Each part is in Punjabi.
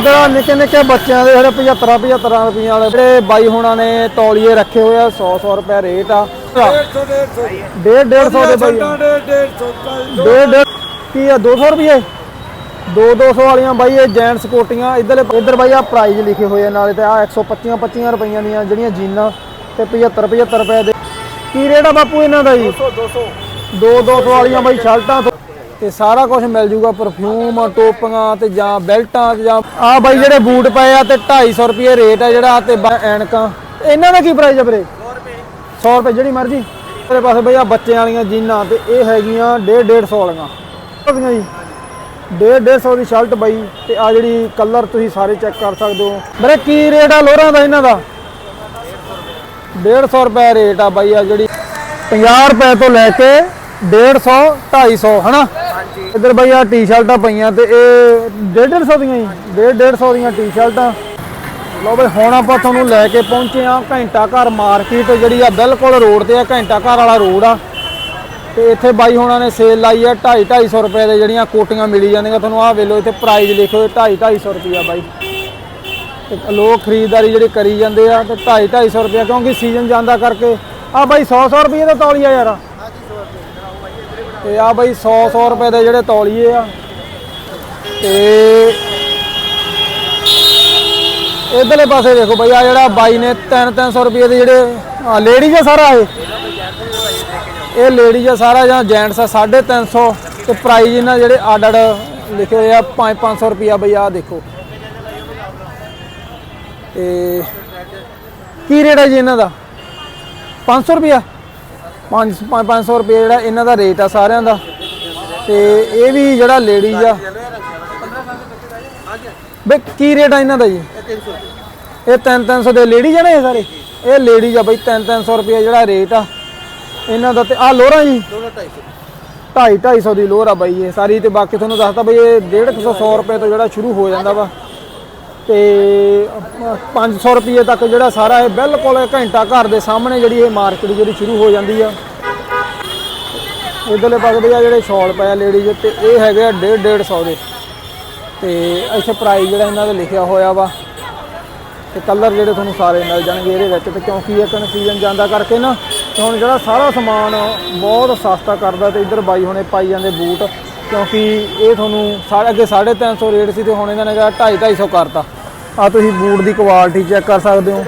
ਇਧਰ ਆ ਨਿੱਕੇ ਨਿੱਕੇ ਬੱਚਿਆਂ ਦੇ ਜਿਹੜੇ 75 75 ਰੁਪਈਆਂ ਵਾਲੇ ਜਿਹੜੇ ਬਾਈ ਹੁਣਾਂ ਨੇ ਤੌਲੀਏ ਰੱਖੇ ਹੋਏ ਆ 100 100 ਰੁਪਏ ਰੇਟ ਆ। 150 150 ਦੇ ਬਾਈ ਡੇਢ ਡੇਢ ਕੀ ਆ 200 ਰੁਪਏ 2 200 ਵਾਲੀਆਂ ਬਾਈ, ਇਹ ਜੈਂਟਸ ਕੋਟੀਆਂ ਇਧਰ ਇਧਰ ਬਾਈ ਆ ਪ੍ਰਾਈਜ਼ ਲਿਖੇ ਹੋਏ ਆ ਨਾਲੇ ਤੇ ਆ 125 25 ਰੁਪਈਆਂ ਦੀਆਂ ਜਿਹੜੀਆਂ ਜੀਨਾਂ ਤੇ 75 75 ਰੁਪਏ ਦੇ। ਕੀ ਰੇਟ ਆ ਬਾਪੂ ਇਹਨਾਂ ਦਾ ਜੀ? 200 200 2 200 ਵਾਲੀਆਂ ਬਾਈ ਸ਼ਰਟਾਂ ਤੋਂ ਸਾਰਾ ਕੁਝ ਮਿਲ ਜੂਗਾ ਪਰਫਿਊਮ ਟੋਪੀਆਂ ਤੇ ਜਾਂ ਬੈਲਟਾਂ ਤੇ ਜਾਂ ਆ ਬਾਈ ਜਿਹੜੇ ਬੂਟ ਪਏ ਆ ਤੇ 250 ਰੁਪਏ ਰੇਟ ਆ ਜਿਹੜਾ ਤੇ ਐਨਕਾਂ। ਇਹਨਾਂ ਦਾ ਕੀ ਪ੍ਰਾਈਸ ਆ ਵੀਰੇ? 100 ਰੁਪਏ। ਜਿਹੜੀ ਮਰਜ਼ੀ। ਤੇਰੇ ਪਾਸੇ ਬਈ ਆ ਬੱਚਿਆਂ ਵਾਲੀਆਂ ਜੀਨਾਂ ਤੇ ਇਹ ਹੈਗੀਆਂ 1.5 150 ਵਾਲੀਆਂ। ਉਹਦੀਆਂ ਜੀ। 1.5 150 ਦੀ ਸ਼ਰਟ ਬਾਈ ਤੇ ਆ ਜਿਹੜੀ ਕਲਰ ਤੁਸੀਂ ਸਾਰੇ ਚੈੱਕ ਕਰ ਸਕਦੇ ਹੋ। ਵੀਰੇ ਕੀ ਰੇਟ ਆ ਲੋਰਾਂ ਦਾ ਇਹਨਾਂ ਦਾ? 150 ਰੁਪਏ ਰੇਟ ਆ ਬਾਈ ਆ ਜਿਹੜੀ 50 ਰੁਪਏ ਤੋਂ ਲੈ ਕੇ 150 250 ਹਨਾ? ਇੱਧਰ ਬਾਈ ਆ ਟੀ-ਸ਼ਰਟਾਂ ਪਈਆਂ ਤੇ ਇਹ 150 ਦੀਆਂ ਜੀ 150 ਦੀਆਂ ਟੀ-ਸ਼ਰਟਾਂ। ਲਓ ਬਈ, ਹੁਣ ਆਪਾਂ ਤੁਹਾਨੂੰ ਲੈ ਕੇ ਪਹੁੰਚੇ ਆ ਘੰਟਾ ਘਰ ਮਾਰਕੀਟ ਜਿਹੜੀ ਆ ਬਿਲਕੁਲ ਰੋਡ ਤੇ ਆ, ਘੰਟਾ ਘਰ ਵਾਲਾ ਰੋਡ ਆ। ਤੇ ਇੱਥੇ ਬਾਈ ਹੁਣਾਂ ਨੇ ਸੇਲ ਲਾਈ ਆ 2.5 250 ਰੁਪਏ ਦੇ ਜਿਹੜੀਆਂ ਕੋਟੀਆਂ ਮਿਲੀ ਜਾਂਦੀਆਂ। ਤੁਹਾਨੂੰ ਆਹ ਵੇਲੋ ਇੱਥੇ ਪ੍ਰਾਈਸ ਲਿਖੋ 2.5 250 ਰੁਪਿਆ ਬਾਈ। ਤੇ ਲੋਕ ਖਰੀਦਦਾਰੀ ਜਿਹੜੀ ਕਰੀ ਜਾਂਦੇ ਆ, ਤੇ 2.5 250 ਰੁਪਿਆ ਕਿਉਂਕਿ ਸੀਜ਼ਨ ਜਾਂਦਾ ਕਰਕੇ। ਆ ਬਾਈ 100 100 ਰੁਪਏ ਦਾ ਤੌਲੀਆ ਯਾਰ। ਤੇ ਆ ਬਾਈ 100 100 ਰੁਪਏ ਦੇ ਜਿਹੜੇ ਤੌਲੀਏ ਆ। ਤੇ ਇਧਰਲੇ ਪਾਸੇ ਦੇਖੋ ਬਈ, ਆ ਜਿਹੜਾ ਬਾਈ ਨੇ 3 300 ਰੁਪਏ ਦੇ ਜਿਹੜੇ ਲੇਡੀਜ਼ ਆ ਸਾਰਾ ਇਹ। ਇਹ ਲੇਡੀਜ਼ ਆ ਸਾਰਾ ਜਾਂ ਜੈਂਟਸ ਆ 350 ਤੇ ਪ੍ਰਾਈਜ਼ ਇਹਨਾਂ ਜਿਹੜੇ ਅੱਡ ਅੱਡ ਲਿਖੇ ਹੋਏ ਆ 5 500 ਰੁਪਿਆ ਬਈ ਆ ਦੇਖੋ। ਤੇ ਕੀ ਰੇਟ ਹੈ ਜੀ ਇਹਨਾਂ ਦਾ? 500 ਰੁਪਿਆ 5 500 ਰੁਪਏ ਜਿਹੜਾ ਇਹਨਾਂ ਦਾ ਰੇਟ ਆ ਸਾਰਿਆਂ ਦਾ। ਤੇ ਇਹ ਵੀ ਜਿਹੜਾ ਲੇਡੀਜ਼ ਆ। ਬਈ ਕੀ ਰੇਟ ਆ ਇਹਨਾਂ ਦਾ ਜੀ? ਇਹ 3 300 ਦੇ ਲੇਡੀਜ਼ ਆ ਨਾ ਇਹ ਸਾਰੇ? ਇਹ ਲੇਡੀਜ਼ ਆ ਬਈ 3 300 ਰੁਪਏ ਜਿਹੜਾ ਰੇਟ ਆ। ਇਹਨਾਂ ਦਾ ਤੇ ਆ ਲੋਰਾਂ ਜੀ? 2.5 250 ਦੀ ਲੋਰ ਆ ਬਾਈ ਇਹ ਸਾਰੀ ਤੇ ਬਾਕੀ ਤੁਹਾਨੂੰ ਦੱਸਦਾ ਬਈ ਇਹ 150 100 ਰੁਪਏ ਤੋਂ ਜਿਹੜਾ ਸ਼ੁਰੂ ਹੋ ਜਾਂਦਾ ਵਾ। ਤੇ 500 ਰੁਪਏ ਤੱਕ ਜਿਹੜਾ ਸਾਰਾ ਇਹ ਬਿਲਕੁਲ ਘੰਟਾ ਘਰ ਦੇ ਸਾਹਮਣੇ ਜਿਹੜੀ ਇਹ ਮਾਰਕੀਟ ਜਿਹੜੀ ਸ਼ੁਰੂ ਹੋ ਜਾਂਦੀ ਆ। ਇਧਰਲੇ ਪਾਸੇ ਬਈ ਆ ਜਿਹੜੇ ਸ਼ਾਲ ਪਏ ਆ ਲੇਡੀਜ਼ ਤੇ ਇਹ ਹੈਗੇ ਆ 1.5 150 ਦੇ। ਤੇ ਇੱਥੇ ਪ੍ਰਾਈਸ ਜਿਹੜਾ ਇਹਨਾਂ ਦਾ ਲਿਖਿਆ ਹੋਇਆ ਵਾ, ਤੇ ਕਲਰ ਜਿਹੜੇ ਤੁਹਾਨੂੰ ਸਾਰੇ ਮਿਲ ਜਾਣਗੇ ਇਹਦੇ ਵਿੱਚ। ਤੇ ਕਿਉਂਕਿ ਇਹ ਕਨਫਿਊਜ਼ਨ ਜਾਂਦਾ ਕਰਕੇ ਨਾ ਹੁਣ ਜਿਹੜਾ ਸਾਰਾ ਸਮਾਨ ਬਹੁਤ ਸਸਤਾ ਕਰਦਾ ਤੇ ਇੱਧਰ ਬਾਈ ਹੁਣੇ ਪਾਈ ਜਾਂਦੇ ਬੂਟ, ਕਿਉਂਕਿ ਇਹ ਤੁਹਾਨੂੰ ਸਾਰੇ ਅੱਗੇ 350 ਰੇਟ ਸੀ ਤੇ ਹੁਣ ਇਹਨਾਂ ਨੇ ਕਿਹਾ 2.5 250 ਕਰਤਾ। ਆ ਤੁਸੀਂ ਬੂਟ ਦੀ ਕੁਆਲਿਟੀ ਚੈੱਕ ਕਰ ਸਕਦੇ ਹੋ।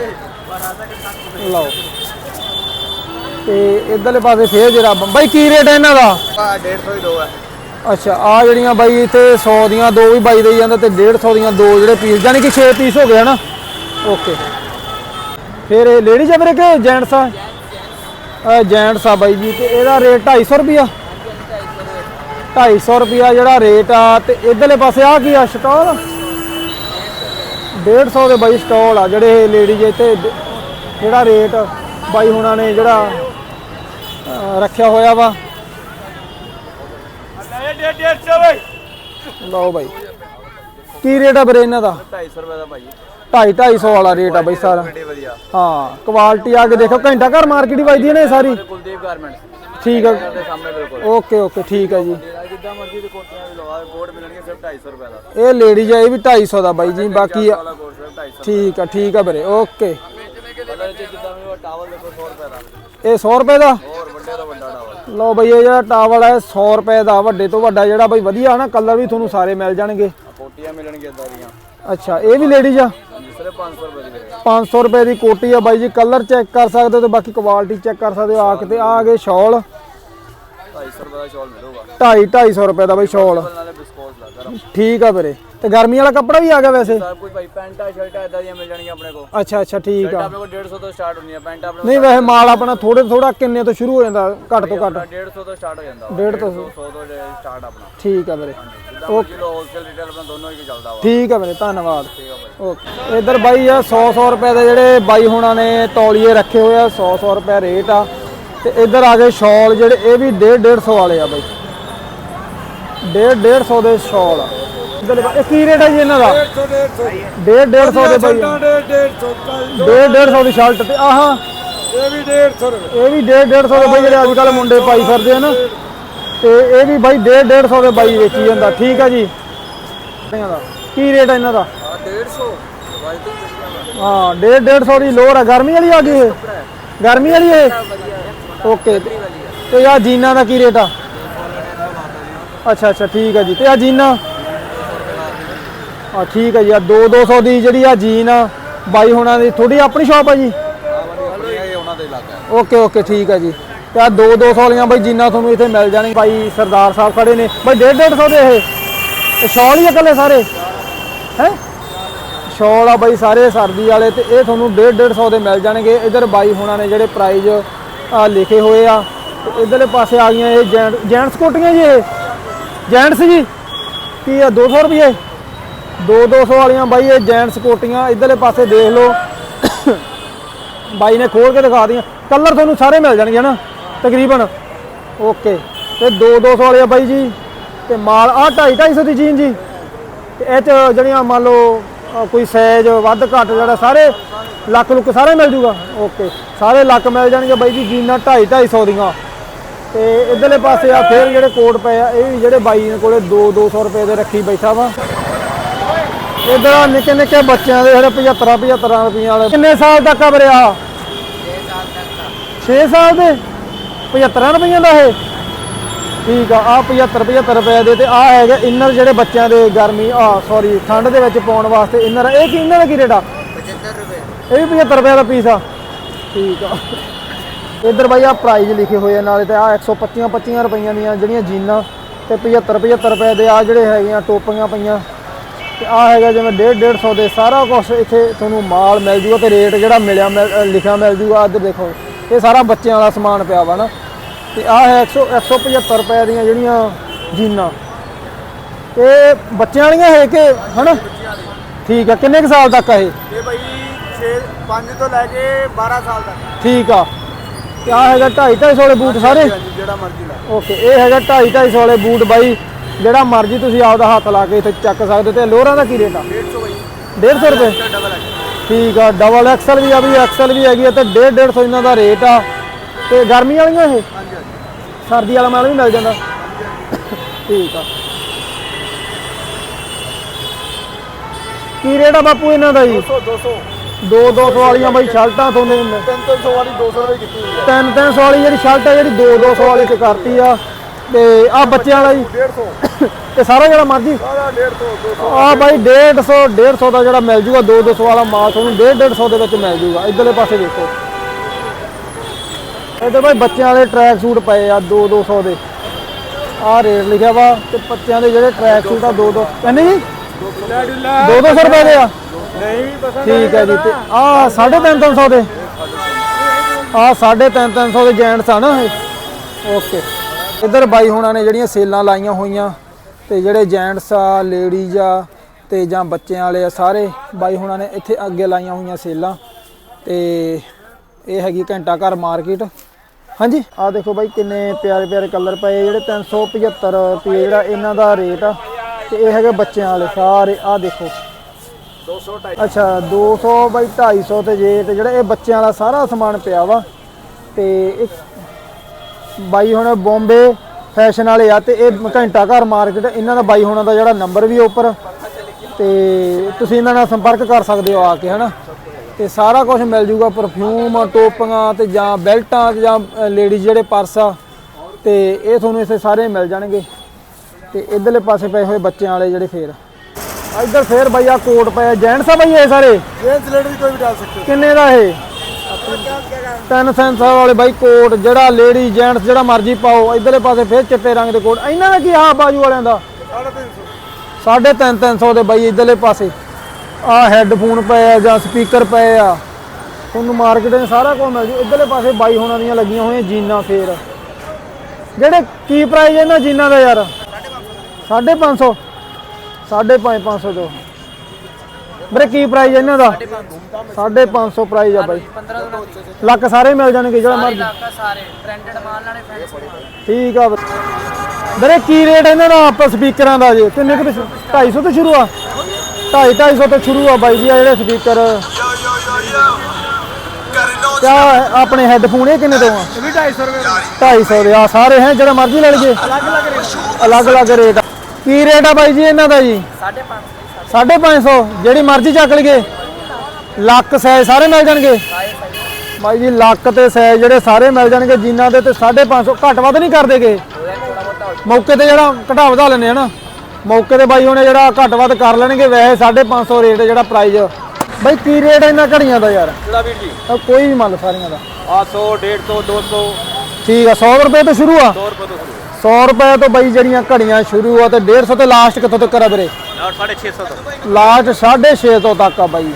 ਲਓ। ਤੇ ਇਧਰਲੇ ਪਾਸੇ ਫੇਰ ਜਿਹੜਾ ਬਾਈ ਕੀ ਰੇਟ ਹੈ ਇਹਨਾਂ ਦਾ? 150 ਹੀ ਦੋ ਹੈ ਅੱਛਾ ਆ ਜਿਹੜੀਆਂ ਬਾਈ ਇੱਥੇ 100 ਦੀਆਂ ਦੋ ਵੀ ਬਾਈ ਦੇਈ ਜਾਂਦੇ ਤੇ 150 ਦੀਆਂ ਦੋ ਜਿਹੜੇ ਪੀਸ ਯਾਨੀ ਕਿ 6 ਪੀਸ ਹੋ ਗਏ ਹਨਾ? ਓਕੇ। ਫਿਰ ਇਹ ਲੇਡੀਜ਼ ਆ ਵੀਰੇ ਕਿ ਜੈਂਟਸ ਆ? ਇਹ ਜੈਂਟਸ ਆ ਬਾਈ ਜੀ ਤੇ ਇਹਦਾ ਰੇਟ 250 ਰੁਪਿਆ 250 ਰੁਪਿਆ ਜਿਹੜਾ ਰੇਟ ਆ ਤੇ ਇਧਰਲੇ ਪਾਸੇ ਆ ਕੀ ਆ ਸਟਾਲ? 150 ਦੇ ਬਾਈ ਸਟਾਲ ਆ ਜਿਹੜੇ ਲੇਡੀਜ਼ ਇੱਥੇ ਜਿਹੜਾ ਰੇਟ ਬਾਈ ਹੁਣਾਂ ਨੇ ਜਿਹੜਾ ਰੱਖਿਆ ਹੋਇਆ ਵਾ। ਲਓ ਬਾਈ। ਕੀ ਰੇਟ ਆ ਵੀਰੇ ਇਹਨਾਂ ਦਾ? 250 ਰੁਪਏ ਦਾ ਭਾਈ। 2.5 250 ਵਾਲਾ ਰੇਟ ਆ ਬਾਈ ਸਾਰਾ। ਹਾਂ ਕੁਆਲਿਟੀ ਆ ਕੇ ਦੇਖੋ, ਘੰਟਾ ਘਰ ਮਾਰਕੀਟ ਹੀ ਵੱਜਦੀ ਹੈ ਸਾਰੀ ਕੁਲਦੀਪ ਗਾਰਮੈਂਟਸ ਠੀਕ ਆ। ਓਕੇ ਓਕੇ ਠੀਕ ਆ ਜੀ। ਜਿੱਦਾਂ ਮਰਜ਼ੀ ਦੀ ਕੋਟੀਆਂ ਵੀ ਲਵਾ ਕੋਟ ਮਿਲਣਗੇ ਸਿਰਫ 250 ਰੁਪਏ ਦਾ ਇਹ ਲੇਡੀਜ਼ ਆ, ਇਹ ਵੀ 250 ਦਾ ਬਾਈ ਜੀ, ਬਾਕੀ ਠੀਕ ਆ ਠੀਕ ਆ ਵੀਰੇ ਓਕੇ ਜਿੱਦਾਂ ਵੀ ਟਾਵਲ ਦੇਖੋ 100 ਰੁਪਏ ਦਾ ਇਹ 100 ਰੁਪਏ ਦਾ? ਲਓ ਬਈ ਇਹ ਜਿਹੜਾ ਟਾਵਲ ਹੈ 100 ਰੁਪਏ ਦਾ ਵੱਡੇ ਤੋਂ ਵੱਡਾ ਜਿਹੜਾ ਬਈ ਵਧੀਆ ਨਾ ਕਲਰ ਵੀ ਤੁਹਾਨੂੰ ਸਾਰੇ ਮਿਲ ਜਾਣਗੇ। ਕੋਟੀਆਂ ਮਿਲਣਗੀਆਂ ਇਦਾਂ ਦੀਆਂ। ਅੱਛਾ ਇਹ ਵੀ ਲੇਡੀਜ਼ ਆ? ਸਿਰਫ 500 ਰੁਪਏ ਦੀ ਮਿਲੇਗੀ। 500 ਰੁਪਏ ਦੀ ਕੋਟੀ ਆ ਬਾਈ ਜੀ ਕਲਰ ਚੈੱਕ ਕਰ ਸਕਦੇ ਹੋ ਤੇ ਬਾਕੀ ਕੁਆਲਿਟੀ ਚੈੱਕ ਕਰ ਸਕਦੇ ਹੋ ਆ ਕੇ ਤੇ ਆ ਗਏ ਸ਼ਾਲ। 250 ਰੁਪਏ ਦਾ ਸ਼ਾਲ ਮਿਲੂਗਾ। 2.5 250 ਰੁਪਏ ਦਾ ਬਈ ਸ਼ਾਲ ਨਾਲੇ ਬਿਸਕੋਟ ਲਾ ਗਰਮ ਠੀਕ ਆ ਵੀਰੇ। ਤੇ ਗਰਮੀ ਵਾਲਾ ਕੱਪੜਾ ਵੀ ਆ ਗਿਆ ਵੈਸੇ? ਸਭ ਕੁਝ ਭਾਈ ਪੈਂਟਾਂ ਸ਼ਰਟਾਂ ਇਦਾਂ ਦੀਆਂ ਮਿਲ ਜਾਣਗੀਆਂ ਆਪਣੇ ਕੋਲ। ਅੱਛਾ ਅੱਛਾ ਠੀਕ ਸ਼ਰਟਾਂ ਆ ਆਪਣੇ ਕੋਲ 150 ਤੋਂ ਸਟਾਰਟ ਹੁੰਦੀਆਂ ਪੈਂਟਾਂ ਆਪਣੇ ਨਹੀਂ ਵੈਸੇ ਮਾਲ ਆਪਣਾ ਥੋੜੇ ਥੋੜਾ ਕਿੰਨੇ ਤੋਂ ਸ਼ੁਰੂ ਹੋ ਜਾਂਦਾ ਘੱਟ ਤੋਂ ਘੱਟ। ਕੋਲ 150 ਤੋਂ ਸਟਾਰਟ ਹੋ ਜਾਂਦਾ ਡੇਢ ਤੋਂ 100 ਤੋਂ ਸਟਾਰਟ ਆਪਣਾ। ਠੀਕ ਆ ਵੀਰੇ। ਜਿੱਦਾਂ ਮਰਜ਼ੀ ਲੋ ਹੋਲਸੇਲ ਰਿਟੇਲ ਆਪਣਾ ਦੋਨੋਂ ਹੀ ਚੱਲਦਾ ਵਾ। ਠੀਕ ਆ ਵੀਰੇ ਧੰਨਵਾਦ। ਠੀਕ ਆ ਭਾਈ। ਓਕੇ। ਇਧਰ ਬਾਈ ਆ 100 100 ਰੁਪਏ ਦੇ ਜਿਹੜੇ ਬਾਈ ਹੁਣਾਂ ਨੇ ਤੌਲੀਏ ਰੱਖੇ ਹੋਏ ਆ 100 100 ਰੁਪਏ ਰੇਟ ਆ। ਤੇ ਇਧਰ ਆ ਗਏ ਸ਼ਾਲ ਜਿਹੜੇ ਇਹ ਵੀ 1.5 150 ਵਾਲੇ ਆ ਬਾਈ। 1.5 150 ਦੇ ਸ਼ਾਲ ਆ। ਇਹ ਕੀ ਰੇਟ ਆ ਜੀ ਇਹਨਾਂ ਦਾ? 1.5 150 ਦੇ ਬਾਈ 1.5 150 ਦੀ ਸ਼ਰਟ ਤੇ। ਆਹ। ਇਹ ਵੀ 150 ਰੁਪਏ। ਇਹ ਵੀ 1.5 150 ਦੇ ਬਾਈ ਜਿਹੜੇ ਅੱਜ ਕੱਲ ਮੁੰਡੇ ਪਾਈ ਫਿਰਦੇ ਆ ਨਾ। ਤੇ ਇਹ ਵੀ ਬਾਈ 1.5 150 ਦੇ ਬਾਈ ਵੇਚੀ ਜਾਂਦਾ। ਠੀਕ ਆ ਜੀ। ਕੀ ਰੇਟ ਆ ਇਹਨਾਂ ਦਾ? ਹਾਂ 1.5 150 ਦੀ ਲੋਰ ਆ। ਗਰਮੀ ਵਾਲੀ ਆ ਗਈ ਇਹ। ਗਰਮੀ ਵਾਲੀ ਇਹ? ਓਕੇ। ਤੇ ਆ ਜੀਨਾ ਦਾ ਕੀ ਰੇਟ ਆ? ਅੱਛਾ ਅੱਛਾ, ਠੀਕ ਹੈ ਜੀ। ਤੇ ਆ ਜੀਨਾ ਆ? ਠੀਕ ਹੈ ਜੀ ਆ 2 200 ਦੀ ਜਿਹੜੀ ਆ ਜੀਨ ਆ, ਬਾਈ ਹੋਣਾ ਦੀ ਥੋੜੀ ਆਪਣੀ ਸ਼ਾਪ ਆ ਜੀ? ਓਕੇ ਓਕੇ, ਠੀਕ ਹੈ ਜੀ। ਤੇ ਆ 2 200 ਵਾਲੀਆਂ ਬਾਈ ਜੀਨਾ ਤੁਹਾਨੂੰ ਇੱਥੇ ਮਿਲ ਜਾਣਗੇ ਬਾਈ ਸਰਦਾਰ ਸਾਹਿਬ ਖੜੇ ਨੇ। ਬਾਈ 1.5 150 ਦੇ ਇਹ? ਇਹ ਸ਼ਾਲ ਹੀ ਆ ਇਕੱਲੇ ਸਾਰੇ? ਹੈ? ਸ਼ਾਲ ਆ ਬਾਈ ਸਾਰੇ ਸਰਦੀ ਵਾਲੇ ਤੇ ਇਹ ਤੁਹਾਨੂੰ 1.5 150 ਦੇ ਮਿਲ ਜਾਣਗੇ। ਇਧਰ ਬਾਈ ਹੋਣਾ ਨੇ ਜਿਹੜੇ ਪ੍ਰਾਈਜ਼ ਆ ਲਿਖੇ ਹੋਏ ਆ। ਤੇ ਇਧਰਲੇ ਪਾਸੇ ਆ ਗਈਆਂ ਇਹ ਜੈਂਟ ਜੈਂਟਸ ਕੋਟੀਆਂ ਜੀ ਇਹ? ਜੈਂਟਸ ਜੀ? ਕੀ ਆ 200 ਰੁਪਏ 2 200 ਵਾਲੀਆਂ ਬਾਈ, ਇਹ ਜੈਂਟਸ ਕੋਟੀਆਂ, ਇਧਰਲੇ ਪਾਸੇ ਦੇਖ ਲਓ। ਬਾਈ ਨੇ ਖੋਲ ਕੇ ਦਿਖਾ ਦੀਆਂ ਕਲਰ ਤੁਹਾਨੂੰ ਸਾਰੇ ਮਿਲ ਜਾਣਗੇ, ਹਨਾ? ਤਕਰੀਬਨ। ਓਕੇ। ਤੇ 2 200 ਵਾਲੇ ਆ ਬਾਈ ਜੀ, ਤੇ ਮਾਲ ਆ 2.5 250 ਦੀ ਜੀਨ ਜੀ। ਤੇ ਇਹ ਚ ਜਿਹੜੀਆਂ ਮੰਨ ਲਓ ਕੋਈ ਸਾਈਜ਼ ਵੱਧ ਘੱਟ ਜਿਹੜਾ ਸਾਰੇ ਲੱਕ ਲੁੱਕ ਸਾਰੇ ਮਿਲ ਜੂਗਾ। ਓਕੇ। ਸਾਰੇ ਲੱਕ ਮਿਲ ਜਾਣਗੇ ਬਾਈ ਜੀ, ਜੀਨਾਂ 2.5 250 ਦੀਆਂ। ਤੇ ਇਧਰਲੇ ਪਾਸੇ ਆ ਫੇਰ ਜਿਹੜੇ ਕੋਟ ਪਏ ਆ ਇਹ ਵੀ ਜਿਹੜੇ ਬਾਈ ਕੋਲੇ 2 200 ਰੁਪਏ ਦੇ ਰੱਖੀ ਬੈਠਾ ਵਾ। ਇਧਰ ਆ ਨਿੱਕੇ ਨਿੱਕੇ ਬੱਚਿਆਂ ਦੇ ਜਿਹੜੇ 75 75 ਰੁਪਏ ਵਾਲੇ। ਕਿੰਨੇ ਸਾਲ ਤੱਕ ਆ ਵੀਰੇ ਆ? 6 ਸਾਲ ਦੇ? 75 ਰੁਪਈਆਂ ਦਾ ਇਹ? ਠੀਕ ਆ ਆ 75 75 ਰੁਪਏ ਦੇ ਤੇ ਆ ਹੈਗੇ ਇਨਰ ਜਿਹੜੇ ਬੱਚਿਆਂ ਦੇ ਗਰਮੀ ਆ ਸੌਰੀ ਠੰਡ ਦੇ ਵਿੱਚ ਪਾਉਣ ਵਾਸਤੇ ਇਨਰ ਇਹ ਕੀ ਇਨਰ ਦਾ ਕੀ ਰੇਟ ਆ 75 ਰੁਪਏ। ਇਹ ਵੀ 75 ਰੁਪਏ ਦਾ ਪੀਸ ਆ। ਠੀਕ ਆ। ਇਧਰ ਬਾਈ ਆ ਪ੍ਰਾਈਜ਼ ਲਿਖੇ ਹੋਏ ਆ ਨਾਲੇ ਤੇ ਆ 125 25 ਰੁਪਈਆਂ ਦੀਆਂ ਜਿਹੜੀਆਂ ਜੀਨਾਂ ਤੇ 75 75 ਰੁਪਏ ਦੇ ਆ ਜਿਹੜੇ ਹੈਗੀਆਂ ਟੋਪੀਆਂ ਪਈਆਂ। ਤੇ ਆ ਹੈਗਾ ਜਿਵੇਂ 1.5 150 ਦੇ ਸਾਰਾ ਕੁਝ ਇੱਥੇ ਤੁਹਾਨੂੰ ਮਾਲ ਮਿਲ ਜੂਗਾ ਤੇ ਰੇਟ ਜਿਹੜਾ ਮਿਲਿਆ ਲਿਖਿਆ ਮਿਲ ਜੂਗਾ। ਇੱਧਰ ਦੇਖੋ ਇਹ ਸਾਰਾ ਬੱਚਿਆਂ ਵਾਲਾ ਸਮਾਨ ਪਿਆ ਵਾ ਨਾ। ਤੇ ਆ ਹੈ 100 175 ਰੁਪਏ ਦੀਆਂ ਜਿਹੜੀਆਂ ਜੀਨਾਂ। ਇਹ ਬੱਚਿਆਂ ਵਾਲੀਆਂ ਹੈ ਕਿ ਹਨਾ? ਠੀਕ ਆ ਕਿੰਨੇ ਕੁ ਸਾਲ ਤੱਕ ਆ ਇਹ? ਇਹ ਭਾਈ 6 5 ਤੋਂ ਲੈ ਕੇ 12 ਸਾਲ ਤੱਕ। ਠੀਕ ਆ। ਤੇ ਆ ਹੈਗਾ 2.5 250 ਵਾਲੇ ਬੂਟ ਸਾਰੇ? ਹਾਂਜੀ ਜਿਹੜਾ ਮਰਜ਼ੀ ਲੈ ਓਕੇ ਇਹ ਹੈਗਾ 2.5 250 ਵਾਲੇ ਬੂਟ ਬਾਈ। ਜਿਹੜਾ ਮਰਜ਼ੀ ਤੁਸੀਂ ਆਪਦਾ ਹੱਥ ਲਾ ਕੇ ਇੱਥੇ ਚੱਕ ਸਕਦੇ ਤੇ ਲੋਰਾਂ ਦਾ ਕੀ ਰੇਟ ਆ? 150 ਭਾਈ 150 ਰੁਪਏ? ਡਬਲ ਠੀਕ ਆ ਡਬਲ ਐਕਸਲ ਵੀ ਆ ਵੀ ਐਕਸਲ ਵੀ ਹੈਗੀ ਤੇ 1.5 150 ਇਹਨਾਂ ਦਾ ਰੇਟ ਆ। ਤੇ ਗਰਮੀ ਵਾਲੀਆਂ ਇਹ? ਹਾਂਜੀ ਹਾਂਜੀ। ਸਰਦੀ ਵਾਲਾ ਮਾਲ ਵੀ ਮਿਲ ਜਾਂਦਾ। ਠੀਕ ਆ। ਕੀ ਰੇਟ ਆ ਬਾਪੂ ਇਹਨਾਂ ਦਾ ਜੀ? 200 200 2 200 ਵਾਲੀਆਂ ਬਾਈ ਸ਼ਰਟਾਂ ਤੁਹਾਨੂੰ 300 ਵਾਲੀ 200 ਰੁਪਏ ਕੀਤੀ ਹੋਈ ਹੈ ਤਿੰਨ ਤਿੰਨ ਸੌ ਵਾਲੀ ਜਿਹੜੀ ਸ਼ਰਟ ਆ ਜਿਹੜੀ 2 200 ਵਾਲੀ ਤੇ ਕਰਤੀ ਆ। ਤੇ ਆ ਬੱਚਿਆਂ ਵਾਲਾ ਜੀ। 150 ਤੇ ਸਾਰਾ ਜਿਹੜਾ ਮਰਜ਼ੀ। ਸਾਰਾ 150 200 ਆ ਬਾਈ 150 150 ਦਾ ਜਿਹੜਾ ਮਿਲ ਜੂਗਾ 2 200 ਵਾਲਾ ਮਾਲ ਤੁਹਾਨੂੰ 150 150 ਦੇ ਵਿੱਚ ਮਿਲ ਜੂਗਾ। ਇਧਰਲੇ ਪਾਸੇ ਦੇਖੋ। ਇਹਦੇ ਬਾਈ ਬੱਚਿਆਂ ਵਾਲੇ ਟਰੈਕ ਸੂਟ ਪਏ ਆ 2 200 ਦੇ। ਆ ਰੇਟ ਲਿਖਿਆ ਵਾ ਤੇ ਬੱਚਿਆਂ ਦੇ ਜਿਹੜੇ ਟਰੈਕ ਸੂਟ ਆ 2 2 ਕਹਿੰਦੇ ਜੀ 2 200 ਰੁਪਏ ਦੇ ਆ। ਠੀਕ ਹੈ ਜੀ ਤੇ ਆ 3.5 300 ਦੇ। ਆ 3.5 300 ਦੇ ਜੈਂਟਸ ਆ ਨਾ ਇਹ। ਓਕੇ। ਇਧਰ ਬਾਈ ਹੋਣਾ ਨੇ ਜਿਹੜੀਆਂ ਸੇਲਾਂ ਲਾਈਆਂ ਹੋਈਆਂ ਤੇ ਜਿਹੜੇ ਜੈਂਟਸ ਆ ਲੇਡੀਜ਼ ਆ ਤੇ ਜਾਂ ਬੱਚਿਆਂ ਵਾਲੇ ਆ ਸਾਰੇ ਬਾਈ ਹੋਣਾ ਨੇ ਇੱਥੇ ਅੱਗੇ ਲਾਈਆਂ ਹੋਈਆਂ ਸੇਲਾਂ। ਤੇ ਇਹ ਹੈਗੀ ਘੰਟਾ ਘਰ ਮਾਰਕੀਟ। ਹਾਂਜੀ ਆ ਦੇਖੋ ਬਾਈ ਕਿੰਨੇ ਪਿਆਰੇ ਪਿਆਰੇ ਕਲਰ ਪਏ ਜਿਹੜੇ 375 ਰੁਪਏ ਜਿਹੜਾ ਇਹਨਾਂ ਦਾ ਰੇਟ ਆ ਤੇ ਇਹ ਹੈਗੇ ਬੱਚਿਆਂ ਵਾਲੇ ਸਾਰੇ ਆ ਦੇਖੋ। 200 ਅੱਛਾ 200 ਬਾਈ 250 ਤੇ ਜੇ ਤੇ ਜਿਹੜਾ ਇਹ ਬੱਚਿਆਂ ਵਾਲਾ ਸਾਰਾ ਸਮਾਨ ਪਿਆ ਵਾ ਤੇ ਇੱਕ ਬਾਈ ਹੁਣ ਬੰਬੇ ਫੈਸ਼ਨ ਵਾਲੇ ਆ ਤੇ ਇਹ ਘੰਟਾ ਘਰ ਮਾਰਕੀਟ, ਇਹਨਾਂ ਦਾ ਬਾਈ ਹੋਣਾ ਦਾ ਜਿਹੜਾ ਨੰਬਰ ਵੀ ਉੱਪਰ ਤੇ ਤੁਸੀਂ ਇਹਨਾਂ ਨਾਲ ਸੰਪਰਕ ਕਰ ਸਕਦੇ ਹੋ ਆ ਕੇ, ਹਨਾ? ਤੇ ਸਾਰਾ ਕੁਝ ਮਿਲ ਜੂਗਾ ਪਰਫਿਊਮ ਟੋਪੀਆਂ ਤੇ ਜਾਂ ਬੈਲਟਾਂ ਤੇ ਜਾਂ ਲੇਡੀਜ਼ ਜਿਹੜੇ ਪਰਸ ਆ ਤੇ ਇਹ ਤੁਹਾਨੂੰ ਇੱਥੇ ਸਾਰੇ ਮਿਲ ਜਾਣਗੇ ਤੇ ਇਧਰਲੇ ਪਾਸੇ ਪਏ ਹੋਏ ਬੱਚਿਆਂ ਵਾਲੇ ਜਿਹੜੇ ਫੇਰ। ਇੱਧਰ ਫੇਰ ਬਾਈ ਆ ਕੋਟ ਪਏ ਜੈਂਟਸ ਆ ਬਾਈ ਇਹ ਸਾਰੇ? ਜੈਂਟਸ ਲੇਡੀ ਕੋਈ ਡਾਲ ਸਕਦੇ ਕਿੰਨੇ ਦਾ ਇਹ? ਤਿੰਨ ਸੈਂਸਰ ਵਾਲੇ ਬਾਈ ਕੋਟ ਜਿਹੜਾ ਲੇਡੀ ਜੈਂਟਸ ਜਿਹੜਾ ਮਰਜ਼ੀ ਪਾਓ ਇਧਰਲੇ ਪਾਸੇ ਫੇਰ ਚਿੱਟੇ ਰੰਗ ਦੇ ਕੋਟ। ਇਹਨਾਂ ਦਾ ਕੀ ਆ ਬਾਜੂ ਵਾਲਿਆਂ ਦਾ? 350 350 ਦੇ ਬਾਈ ਇਧਰਲੇ ਪਾਸੇ। ਆ ਹੈੱਡਫੋਨ ਪਏ ਆ ਜਾਂ ਸਪੀਕਰ ਪਏ ਆ। ਤੁਹਾਨੂੰ ਮਾਰਕੀਟ ਦੇ ਸਾਰਾ ਕੁਝ ਮਿਲ ਜੂ। ਇਧਰਲੇ ਪਾਸੇ ਬਾਈ ਹੋਣਾ ਦੀਆਂ ਲੱਗੀਆਂ ਹੋਈਆਂ ਜੀਨਾ ਫੇਰ। ਜਿਹੜੇ ਕੀ ਪ੍ਰਾਈਸ ਇਹਨਾਂ ਜੀਨਾ ਦਾ ਯਾਰ? 550 550 550 ਜੋ। ਵੀਰੇ ਕੀ ਪ੍ਰਾਈਸ ਇਹਨਾਂ ਦਾ? 550 ਪ੍ਰਾਈਸ ਆ ਬਾਈ। ਲੱਕ ਸਾਰੇ ਮਿਲ ਜਾਣਗੇ ਜਿਹੜਾ ਮਰਜ਼ੀ। ਠੀਕ ਆ ਵੀਰੇ। ਕੀ ਰੇਟ ਇਹਨਾਂ ਦਾ ਆਪਾਂ ਸਪੀਕਰਾਂ ਦਾ ਜੇ? ਕਿੰਨੇ ਕੁ 250 ਤੋਂ ਸ਼ੁਰੂ ਆ। 250 250 ਤੋਂ ਸ਼ੁਰੂ ਆ ਬਾਈ ਜੀ ਆ ਜਿਹੜੇ ਸਪੀਕਰ ਕਿਆ ਆਪਣੇ ਹੈੱਡਫੋਨ ਇਹ ਕਿੰਨੇ ਤੋਂ ਆ? ਇਹ ਵੀ 250 ਰੁਪਏ 250 ਦੇ ਆ ਸਾਰੇ ਹੈ ਜਿਹੜਾ ਮਰਜ਼ੀ ਲੈ ਲਈਏ। ਅਲੱਗ ਅਲੱਗ ਰੇਟ ਆ। ਕੀ ਰੇਟ ਆ ਬਾਈ ਜੀ ਇਹਨਾਂ ਦਾ ਜੀ? 5.5 550 ਜਿਹੜੀ ਮਰਜ਼ੀ ਚੱਕ ਲਈਏ। ਲੱਕ ਸਾਈਜ਼ ਸਾਰੇ ਮਿਲ ਜਾਣਗੇ? ਬਾਈ ਜੀ ਲੱਕ ਤੇ ਸਾਈਜ਼ ਜਿਹੜੇ ਸਾਰੇ ਮਿਲ ਜਾਣਗੇ ਜਿਨ੍ਹਾਂ ਦੇ ਤੇ 550 ਘੱਟ ਵੱਧ ਨਹੀਂ ਕਰ ਦੇਗੇ ਮੌਕੇ ਤੇ ਜਿਹੜਾ ਘਟਾ ਵਧਾ ਲੈਣੇ ਹਨਾ ਮੌਕੇ ਤੇ ਬਾਈ ਉਹਨੇ ਜਿਹੜਾ ਘੱਟ ਵੱਧ ਕਰ ਲੈਣਗੇ ਵੈਸੇ 550 ਰੇਟ ਜਿਹੜਾ ਪ੍ਰਾਈਜ਼ ਬਾਈ ਕੀ ਰੇਟ ਇਹਨਾਂ ਘੜੀਆਂ ਦਾ ਯਾਰ? ਕਿਹੜਾ ਵੀਰ ਜੀ? ਕੋਈ ਵੀ ਮੰਨ ਸਾਰੀਆਂ ਦਾ। ਆ 100 150 200 ਠੀਕ ਆ 100 ਰੁਪਏ ਤੋਂ ਸ਼ੁਰੂ ਆ। 100 ਰੁਪਏ ਤੋਂ ਸ਼ੁਰੂ। 100 ਰੁਪਏ ਤੋਂ ਬਾਈ ਜਿਹੜੀਆਂ ਘੜੀਆਂ ਸ਼ੁਰੂ ਆ ਤੇ 150 ਤੇ ਲਾਸਟ ਕਿੱਥੋਂ ਤੱਕ ਆ ਵੀਰੇ? ਔਰ 650 ਤੋਂ। ਲਾਸਟ 650 ਤੋਂ ਤੱਕ ਆ ਬਾਈ।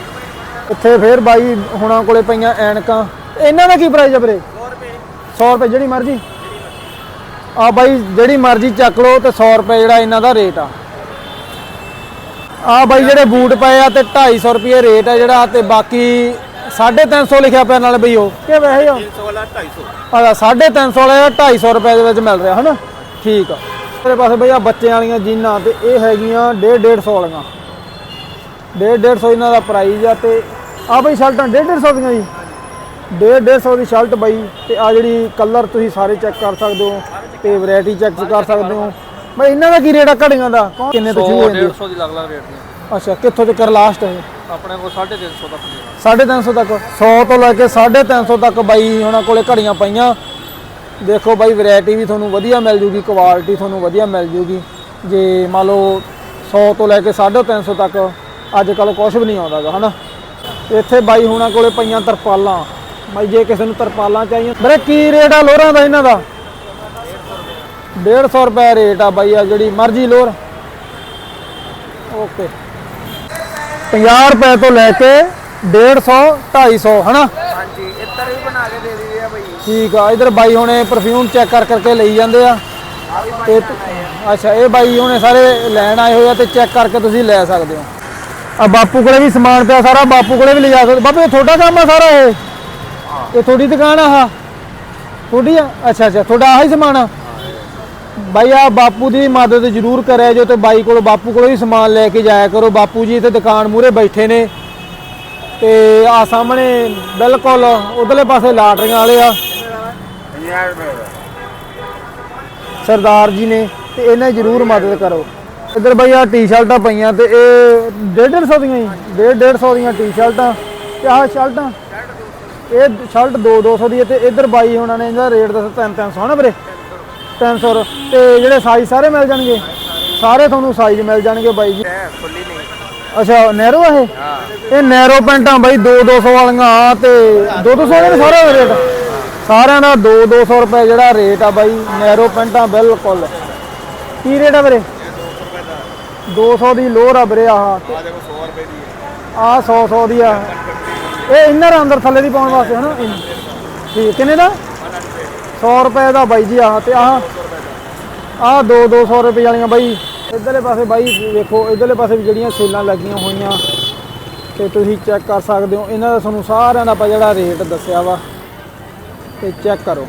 ਇੱਥੇ ਫੇਰ ਬਾਈ ਹੁਣਾਂ ਕੋਲੇ ਪਈਆਂ ਐਨਕਾਂ। ਇਹਨਾਂ ਦਾ ਕੀ ਪ੍ਰਾਈਸ ਆ ਵੀਰੇ? 100 ਰੁਪਏ। 100 ਰੁਪਏ ਜਿਹੜੀ ਮਰਜ਼ੀ। ਆ ਬਾਈ ਜਿਹੜੀ ਮਰਜ਼ੀ ਚੱਕ ਲਓ ਤੇ 100 ਰੁਪਏ ਜਿਹੜਾ ਇਹਨਾਂ ਦਾ ਰੇਟ ਆ। ਆ ਬਾਈ ਜਿਹੜੇ ਬੂਟ ਪਏ ਆ ਤੇ 250 ਰੁਪਏ ਰੇਟ ਆ ਜਿਹੜਾ ਤੇ ਬਾਕੀ 350 ਲਿਖਿਆ ਪਿਆ ਨਾਲ ਬਈ ਉਹ। ਕਿ ਵੈਸੇ ਆ? 300 ਵਾਲਾ 250 ਆ 350 ਵਾਲਾ 250 ਰੁਪਏ ਦੇ ਵਿੱਚ ਮਿਲ ਰਿਹਾ ਹਨਾ? ਠੀਕ ਆ। ਤੇਰੇ ਪਾਸੇ ਬਈ ਆ ਬੱਚਿਆਂ ਵਾਲੀਆਂ ਜੀਨਾਂ ਤੇ ਇਹ ਹੈਗੀਆਂ 1.5 150 ਵਾਲੀਆਂ। 1.5 150 ਇਹਨਾਂ ਦਾ ਪ੍ਰਾਈਸ ਆ ਤੇ ਆ ਬਈ ਸ਼ਰਟਾਂ 1.5 150 ਦੀਆਂ ਜੀ। 1.5 150 ਦੀ ਸ਼ਰਟ ਬਈ ਤੇ ਆ ਜਿਹੜੀ ਕਲਰ ਤੁਸੀਂ ਸਾਰੇ ਚੈੱਕ ਕਰ ਸਕਦੇ ਹੋ ਤੇ ਵੈਰਾਈਟੀ ਚੈੱਕ ਕਰ ਸਕਦੇ ਹੋ। ਬਈ ਇਹਨਾਂ ਦਾ ਕੀ ਰੇਟ ਆ ਘੜੀਆਂ ਦਾ? ਕਿੰਨੇ ਤੋਂ ਸ਼ੁਰੂ ਹੁੰਦੀ 150 ਦੀ ਲੱਗ ਲੱਗ ਰੇਟ ਨੇ। ਅੱਛਾ ਕਿੱਥੋਂ ਤੱਕ ਲਾਸਟ ਹੈ ਆਪਣੇ ਕੋਲ 350 ਤੱਕ ਦੀ 350 ਤੱਕ। 100 ਤੋਂ ਲੈ ਕੇ 350 ਤੱਕ ਬਾਈ ਉਹਨਾਂ ਕੋਲੇ ਘੜੀਆਂ ਪਈਆਂ। ਦੇਖੋ ਬਾਈ ਵੈਰਾਈਟੀ ਵੀ ਤੁਹਾਨੂੰ ਵਧੀਆ ਮਿਲ ਜੂਗੀ ਕੁਆਲਿਟੀ ਤੁਹਾਨੂੰ ਵਧੀਆ ਮਿਲ ਜੂਗੀ। ਜੇ ਮੰਨ ਲਓ 100 ਤੋਂ ਲੈ ਕੇ 350 ਤੱਕ ਅੱਜ ਕੱਲ ਕੁਝ ਵੀ ਨਹੀਂ ਆਉਂਦਾਗਾ, ਹਨਾ? ਇੱਥੇ ਬਾਈ ਹੁਣਾਂ ਕੋਲੇ ਪਈਆਂ ਤਰਪਾਲਾਂ। ਬਾਈ, ਜੇ ਕਿਸੇ ਨੂੰ ਤਰਪਾਲਾਂ ਚਾਹੀਆਂ ਵੀਰੇ, ਕੀ ਰੇਟ ਆ ਲੋਰਾਂ ਦਾ ਇਹਨਾਂ ਦਾ? 150 ਰੁਪਏ ਰੇਟ ਆ ਬਾਈ, ਆ ਜਿਹੜੀ ਮਰਜ਼ੀ ਲੋਰ। ਓਕੇ 50 ਰੁਪਏ ਤੋਂ ਲੈ ਕੇ 150 250 ਹਨਾ ਹਾਂਜੀ ਇੱਧਰ ਵੀ ਬਣਾ ਕੇ ਦੇ ਦਿੰਦੇ ਆ ਬਈ ਠੀਕ ਆ ਇਧਰ ਬਾਈ ਹੁਣੇ ਪਰਫਿਊਮ ਚੈੱਕ ਕਰ ਕਰਕੇ ਲਈ ਜਾਂਦੇ ਆ। ਤੇ ਅੱਛਾ ਇਹ ਬਾਈ ਹੁਣੇ ਸਾਰੇ ਲੈਣ ਆਏ ਹੋਏ ਆ ਤੇ ਚੈੱਕ ਕਰਕੇ ਤੁਸੀਂ ਲੈ ਸਕਦੇ ਹੋ। ਆ ਬਾਪੂ ਕੋਲੇ ਵੀ ਸਮਾਨ ਪਿਆ ਸਾਰਾ ਬਾਪੂ ਕੋਲੇ ਵੀ ਲਿਜਾ ਸਕਦੇ ਬਾਪੂ ਇਹ ਤੁਹਾਡਾ ਕੰਮ ਆ ਸਾਰਾ ਇਹ? ਇਹ ਤੁਹਾਡੀ ਦੁਕਾਨ ਆ ਆਹ? ਤੁਹਾਡੀ ਆ? ਅੱਛਾ ਅੱਛਾ ਤੁਹਾਡਾ ਆਹੀ ਸਮਾਨ ਆ? ਬਾਈ ਆ ਬਾਪੂ ਦੀ ਮਦਦ ਜ਼ਰੂਰ ਕਰਿਆ ਜੋ ਤੇ ਬਾਈ ਕੋਲ ਬਾਪੂ ਕੋਲ ਵੀ ਸਮਾਨ ਲੈ ਕੇ ਜਾਇਆ ਕਰੋ। ਬਾਪੂ ਜੀ ਤੇ ਦੁਕਾਨ ਮੂਰੇ ਬੈਠੇ ਨੇ। ਤੇ ਆ ਸਾਹਮਣੇ ਬਿਲਕੁਲ ਉਧਰਲੇ ਪਾਸੇ ਲਾਟਰੀਆਂ ਵਾਲੇ ਆ। 50 ਰੁਪਏ ਦਾ ਸਰਦਾਰ ਜੀ ਨੇ ਤੇ ਇਹਨਾਂ ਦੀ ਜ਼ਰੂਰ ਮਦਦ ਕਰੋ। ਇੱਧਰ ਬਈ ਆ ਟੀ-ਸ਼ਰਟਾਂ ਪਈਆਂ ਤੇ ਇਹ 150 ਦੀਆਂ ਹੀ 150 ਦੀਆਂ ਟੀ-ਸ਼ਰਟਾਂ ਤੇ ਆਹ ਸ਼ਰਟਾਂ। ਇਹ ਸ਼ਰਟ 2 200 ਦੀ ਹੈ ਤੇ ਇੱਧਰ ਬਾਈ ਉਹਨਾਂ ਨੇ ਇਹਦਾ ਰੇਟ ਦੱਸਿਆ 3 300 ਹਨਾ ਵੀਰੇ? 300 ਰ- ਤੇ ਜਿਹੜੇ ਸਾਈਜ਼ ਸਾਰੇ ਮਿਲ ਜਾਣਗੇ? ਸਾਰੇ ਤੁਹਾਨੂੰ ਸਾਈਜ਼ ਮਿਲ ਜਾਣਗੇ ਬਾਈ ਜੀ। ਖੁੱਲੀ ਨਹੀਂ। ਅੱਛਾ ਨੈਰੋ ਆ ਇਹ? ਇਹ ਨੈਰੋ ਪੈਂਟਾਂ ਬਾਈ 2 200 ਵਾਲੀਆਂ ਆ ਤੇ 2 200 ਵਾਲੇ ਨੇ ਸਾਰਾ ਰੇਟ? ਸਾਰਿਆਂ ਦਾ 2 200 ਰੁਪਏ ਜਿਹੜਾ ਰੇਟ ਆ ਬਾਈ ਨੈਰੋ ਪੈਂਟਾਂ ਬਿਲਕੁਲ। ਕੀ ਰੇਟ ਆ ਵੀਰੇ? 200 ਦੀ ਲੋਰ ਆ ਵੀਰੇ ਆਹ। ਆ ਦੇਖੋ 100 ਰੁਪਏ ਦੀ ਆ 100 100 ਦੀ ਆ। ਇਹ ਇਨਰ ਅੰਦਰ ਥੱਲੇ ਦੀ ਪਾਉਣ ਵਾਸਤੇ ਹਨਾ? ਠੀਕ ਕਿੰਨੇ ਦਾ? 100 ਰੁਪਏ ਦਾ ਬਾਈ ਜੀ ਆਹ ਤੇ ਆਹ ਆਹ 2 200 ਰੁਪਏ ਵਾਲੀਆਂ ਬਾਈ। ਇਧਰਲੇ ਪਾਸੇ ਬਾਈ ਵੇਖੋ ਇਧਰਲੇ ਪਾਸੇ ਵੀ ਜਿਹੜੀਆਂ ਸੇਲਾਂ ਲੱਗੀਆਂ ਹੋਈਆਂ ਤੇ ਤੁਸੀਂ ਚੈੱਕ ਕਰ ਸਕਦੇ ਹੋ। ਇਹਨਾਂ ਦਾ ਤੁਹਾਨੂੰ ਸਾਰਿਆਂ ਦਾ ਆਪਾਂ ਜਿਹੜਾ ਰੇਟ ਦੱਸਿਆ ਵਾ। ਤੇ ਚੈੱਕ ਕਰੋ।